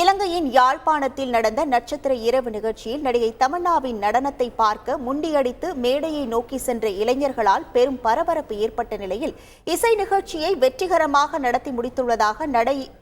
இலங்கையின் யாழ்ப்பாணத்தில் நடந்த நட்சத்திர இரவு நிகழ்ச்சியில் நடிகை தமன்னாவின் நடனத்தை பார்க்க முண்டியடித்து மேடையை நோக்கி சென்ற இளைஞர்களால் பெரும் பரபரப்பு ஏற்பட்ட நிலையில் இசை நிகழ்ச்சியை வெற்றிகரமாக நடத்தி முடித்துள்ளதாக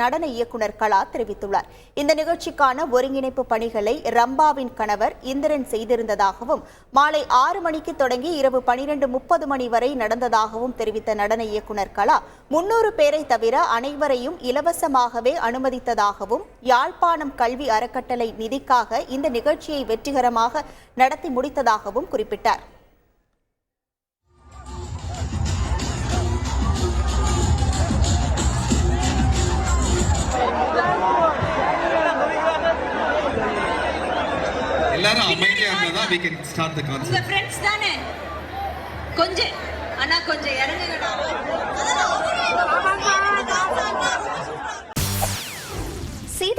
நடன இயக்குனர் கலா தெரிவித்துள்ளார். இந்த நிகழ்ச்சிக்கான ஒருங்கிணைப்பு பணிகளை ரம்பாவின் கணவர் இந்திரன் செய்திருந்ததாகவும் மாலை ஆறு மணிக்கு தொடங்கி இரவு பனிரெண்டு முப்பது மணி வரை நடந்ததாகவும் தெரிவித்த நடன இயக்குனர் கலா முன்னூறு பேரை தவிர அனைவரையும் இலவசமாகவே அனுமதித்ததாகவும் யாழ்ப்பாணம் கல்வி அறக்கட்டளை நிதிக்காக இந்த நிகழ்ச்சியை வெற்றிகரமாக நடத்தி முடித்ததாகவும் குறிப்பிட்டார். எல்லாரும் அமைதியா இருந்தா தான் we can start the concert உங்க ஃப்ரெண்ட்ஸ் தானே? கொஞ்சம் அண்ணா கொஞ்சம் இறங்குங்கடா.